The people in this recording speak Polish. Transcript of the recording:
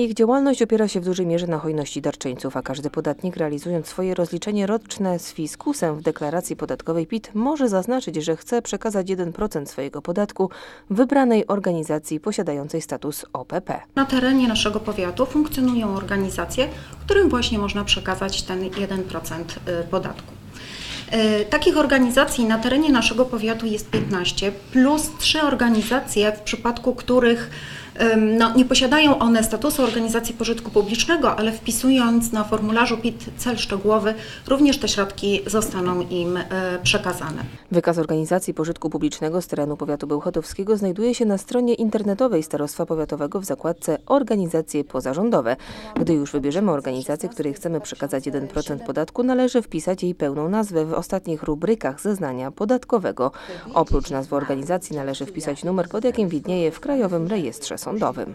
Ich działalność opiera się w dużej mierze na hojności darczyńców, a każdy podatnik realizując swoje rozliczenie roczne z fiskusem w deklaracji podatkowej PIT może zaznaczyć, że chce przekazać 1% swojego podatku wybranej organizacji posiadającej status OPP. Na terenie naszego powiatu funkcjonują organizacje, którym właśnie można przekazać ten 1% y, podatku. Y, Takich organizacji na terenie naszego powiatu jest 15, plus trzy organizacje, w przypadku których no, nie posiadają one statusu organizacji pożytku publicznego, ale wpisując na formularzu PIT cel szczegółowy, również te środki zostaną im y, przekazane. Wykaz organizacji pożytku publicznego z terenu powiatu bełchatowskiego znajduje się na stronie internetowej Starostwa Powiatowego w zakładce Organizacje pozarządowe. Gdy już wybierzemy organizację, której chcemy przekazać 1% podatku, należy wpisać jej pełną nazwę w ostatnich rubrykach zeznania podatkowego. Oprócz nazwy organizacji należy wpisać numer, pod jakim widnieje w Krajowym Rejestrze Sądowym.